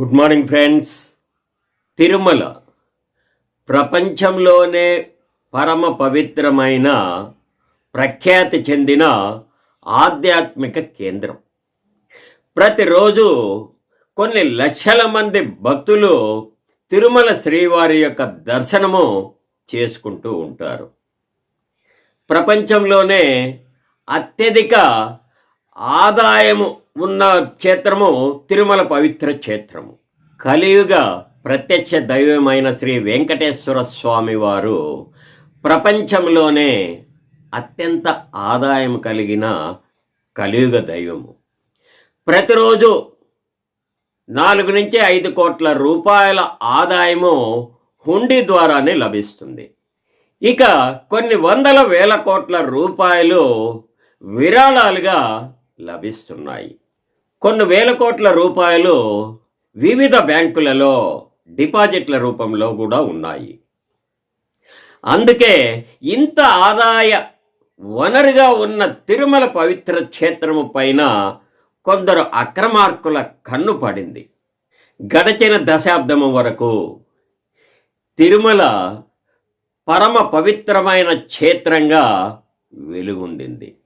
Good morning friends Tirumala ప్రపంచంలోనే పరమ పవిత్రమైన ప్రఖ్యాతి చెందిన ఆధ్యాత్మిక కేంద్రం. ప్రతిరోజు కొన్ని లక్షల మంది భక్తులు తిరుమల శ్రీవారి యొక్క దర్శనము చేసుకుంటూ ఉంటారు. ప్రపంచంలోనే అత్యధిక ఆదాయము ఉన్న క్షేత్రము తిరుమల పవిత్ర క్షేత్రము. కలియుగ ప్రత్యక్ష దైవమైన శ్రీ వెంకటేశ్వర స్వామివారు ప్రపంచంలోనే అత్యంత ఆదాయం కలిగిన కలియుగ దైవము. ప్రతిరోజు నాలుగు నుంచి ఐదు కోట్ల రూపాయల ఆదాయము హుండీ ద్వారానే లభిస్తుంది. ఇక కొన్ని వందల వేల కోట్ల రూపాయలు విరాళాలుగా లభిస్తున్నాయి. కొన్ని వేల కోట్ల రూపాయలు వివిధ బ్యాంకులలో డిపాజిట్ల రూపంలో కూడా ఉన్నాయి. అందుకే ఇంత ఆదాయ వనరుగా ఉన్న తిరుమల పవిత్ర క్షేత్రము పైన కొందరు అక్రమార్కుల కన్ను పడింది. గడచిన దశాబ్దము వరకు తిరుమల పరమ పవిత్రమైన క్షేత్రంగా వెలుగొందింది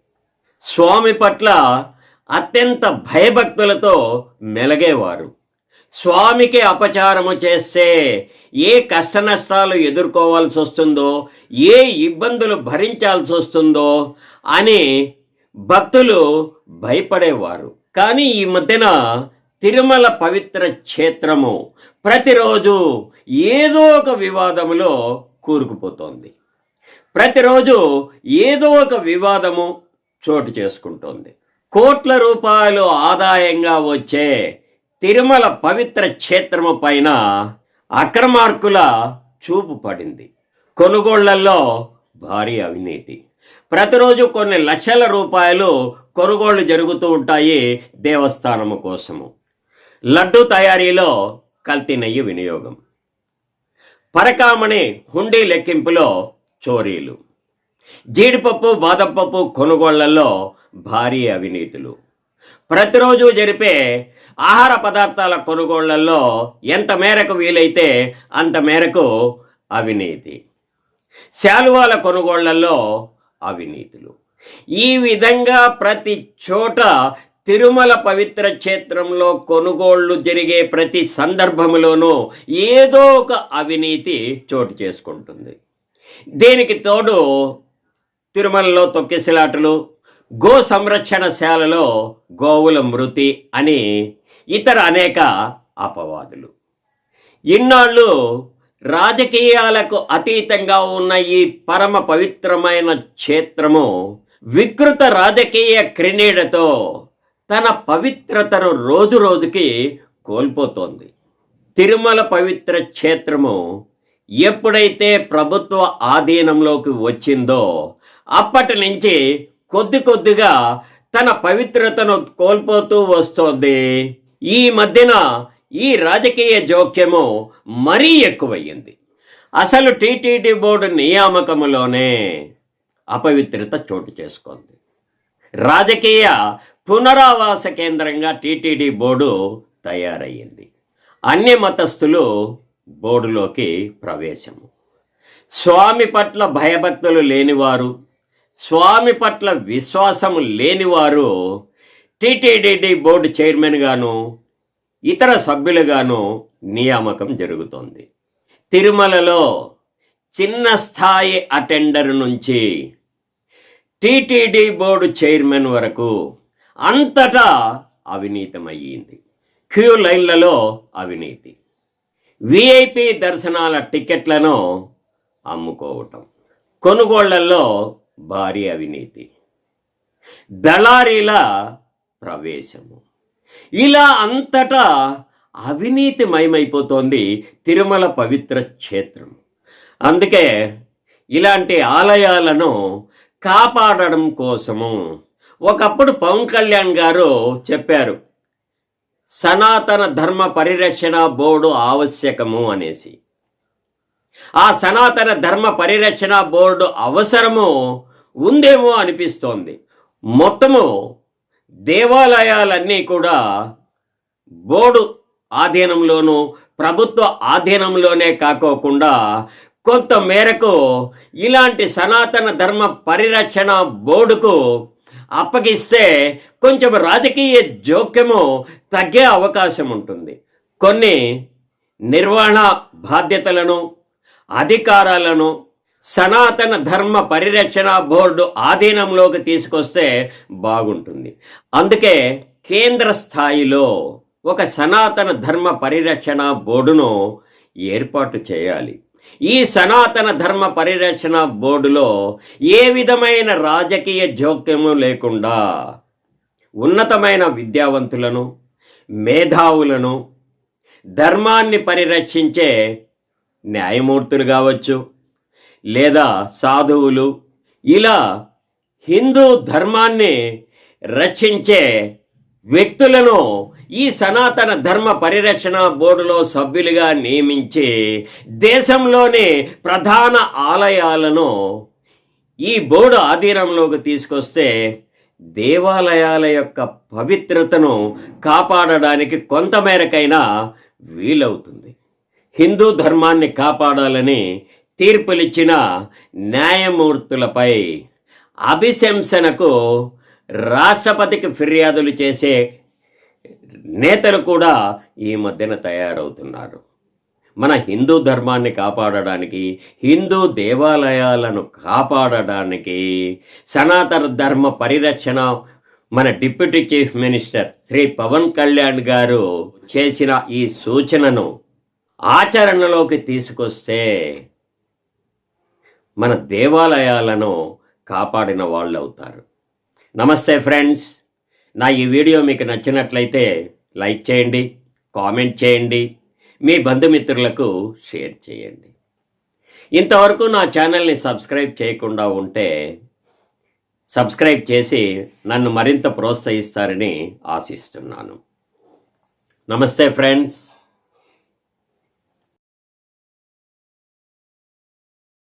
స్వామి పట్ల అత్యంత భయభక్తులతో మెలగేవారు. స్వామికి అపచారము చేస్తే ఏ కష్ట నష్టాలు ఎదుర్కోవాల్సి వస్తుందో ఏ ఇబ్బందులు భరించాల్సి వస్తుందో అని భక్తులు భయపడేవారు. కానీ ఈ మధ్యన తిరుమల పవిత్ర క్షేత్రము ప్రతిరోజు ఏదో ఒక వివాదములో కూరుకుపోతోంది. ప్రతిరోజు ఏదో ఒక వివాదము చోటు చేసుకుంటోంది. కోట్ల రూపాయలు ఆదాయంగా వచ్చే తిరుమల పవిత్ర క్షేత్రము పైన అక్రమార్కుల చూపు పడింది. కొనుగోళ్ళలో భారీ అవినీతి. ప్రతిరోజు కొన్ని లక్షల రూపాయలు కొనుగోళ్ళు జరుగుతూ ఉంటాయి దేవస్థానము కోసము. లడ్డు తయారీలో కల్తీ నెయ్యి వినియోగం. పరకామణి హుండీ లెక్కింపులో చోరీలు. జీడిపప్పు బాదంపప్పు కొనుగోళ్ళలో భారీ అవినీతులు. ప్రతిరోజు జరిపే ఆహార పదార్థాల కొనుగోళ్ళలో ఎంత మేరకు వీలైతే అంత మేరకు అవినీతి. శాలువాల కొనుగోళ్ళలో అవినీతులు. ఈ విధంగా ప్రతి చోట తిరుమల పవిత్ర క్షేత్రంలో కొనుగోళ్ళు జరిగే ప్రతి సందర్భంలోనూ ఏదో ఒక అవినీతి చోటు చేసుకుంటుంది. దీనికి తోడు తిరుమలలో తొక్కిసలాటలు గో సంరక్షణశాలలో గోవుల మృతి అని ఇతర అనేక అపవాదులు. ఇన్నాళ్ళు రాజకీయాలకు అతీతంగా ఉన్న ఈ పరమ పవిత్రమైన క్షేత్రము వికృత రాజకీయ క్రినీడతో తన పవిత్రతను రోజు రోజుకి కోల్పోతోంది. తిరుమల పవిత్ర క్షేత్రము ఎప్పుడైతే ప్రభుత్వ ఆధీనంలోకి వచ్చిందో అప్పటి నుంచి కొద్ది కొద్దిగా తన పవిత్రతను కోల్పోతూ వస్తోంది. ఈ మధ్యన ఈ రాజకీయ జోక్యము మరీ ఎక్కువయ్యింది. అసలు టీటీడీ బోర్డు నియామకములోనే అపవిత్రత చోటు చేసుకుంది. రాజకీయ పునరావాస కేంద్రంగా టీటీడీ బోర్డు తయారయ్యింది. అన్య మతస్థులు బోర్డులోకి ప్రవేశము. స్వామి పట్ల భయభక్తులు లేనివారు స్వామి పట్ల విశ్వాసము లేనివారు టీటీడీ బోర్డు చైర్మన్గాను ఇతర సభ్యులుగాను నియామకం జరుగుతోంది. తిరుమలలో చిన్న స్థాయి అటెండర్ నుంచి టీటీడీ బోర్డు చైర్మన్ వరకు అంతటా అవినీతమయ్యింది. క్యూ లైన్లలో అవినీతి. విఐపి దర్శనాల టికెట్లను అమ్ముకోవటం. కొనుగోళ్ళలో భారీ అవినీతి. దళారీల ప్రవేశము. ఇలా అంతటా అవినీతి మయమైపోతోంది తిరుమల పవిత్ర క్షేత్రం. అందుకే ఇలాంటి ఆలయాలను కాపాడడం కోసము ఒకప్పుడు పవన్ కళ్యాణ్ గారు చెప్పారు సనాతన ధర్మ పరిరక్షణ బోర్డు ఆవశ్యకము అనేసి. ఆ సనాతన ధర్మ పరిరక్షణ బోర్డు అవసరము ఉందేమో అనిపిస్తోంది. మొత్తము దేవాలయాలన్నీ కూడా బోర్డు ఆధీనంలోనూ ప్రభుత్వ ఆధీనంలోనే కాకోకుండా కొంత మేరకు ఇలాంటి సనాతన ధర్మ పరిరక్షణ బోర్డుకు అప్పగిస్తే కొంచెం రాజకీయ జోక్యము తగ్గే అవకాశం ఉంటుంది. కొన్ని నిర్వహణ బాధ్యతలను అధికారాలను సనాతన ధర్మ పరిరక్షణ బోర్డు ఆధీనంలోకి తీసుకొస్తే బాగుంటుంది. అందుకే కేంద్ర స్థాయిలో ఒక సనాతన ధర్మ పరిరక్షణ బోర్డును ఏర్పాటు చేయాలి. ఈ సనాతన ధర్మ పరిరక్షణ బోర్డులో ఏ విధమైన రాజకీయ జోక్యము లేకుండా ఉన్నతమైన విద్యావంతులను మేధావులను ధర్మాన్ని పరిరక్షించే న్యాయమూర్తులు కావచ్చు లేదా సాధువులు. ఇలా హిందూ ధర్మాన్ని రక్షించే వ్యక్తులను ఈ సనాతన ధర్మ పరిరక్షణ బోర్డులో సభ్యులుగా నియమించి దేశంలోని ప్రధాన ఆలయాలను ఈ బోర్డు ఆధీనంలోకి తీసుకొస్తే దేవాలయాల యొక్క పవిత్రతను కాపాడడానికి కొంతమేరకైనా వీలవుతుంది. హిందూ ధర్మాన్ని కాపాడాలని తీర్పులిచ్చిన న్యాయమూర్తులపై అభిశంసనకు రాష్ట్రపతికి ఫిర్యాదులు చేసే నేతలు కూడా ఈ మధ్యన తయారవుతున్నారు. మన హిందూ ధర్మాన్ని కాపాడడానికి హిందూ దేవాలయాలను కాపాడడానికి సనాతన ధర్మ పరిరక్షణ మన deputy chief minister Shri Pawan Kalyan గారు చేసిన ఈ సూచనను ఆచరణలోకి తీసుకొస్తే మన దేవాలయాలను కాపాడిన వాళ్ళు అవుతారు. నమస్తే ఫ్రెండ్స్. నా ఈ వీడియో మీకు నచ్చినట్లయితే లైక్ చేయండి కామెంట్ చేయండి మీ బంధుమిత్రులకు షేర్ చేయండి. ఇంతవరకు నా ఛానల్ని సబ్స్క్రైబ్ చేయకుండా ఉంటే సబ్స్క్రైబ్ చేసి నన్ను మరింత ప్రోత్సహిస్తారని ఆశిస్తున్నాను. నమస్తే ఫ్రెండ్స్.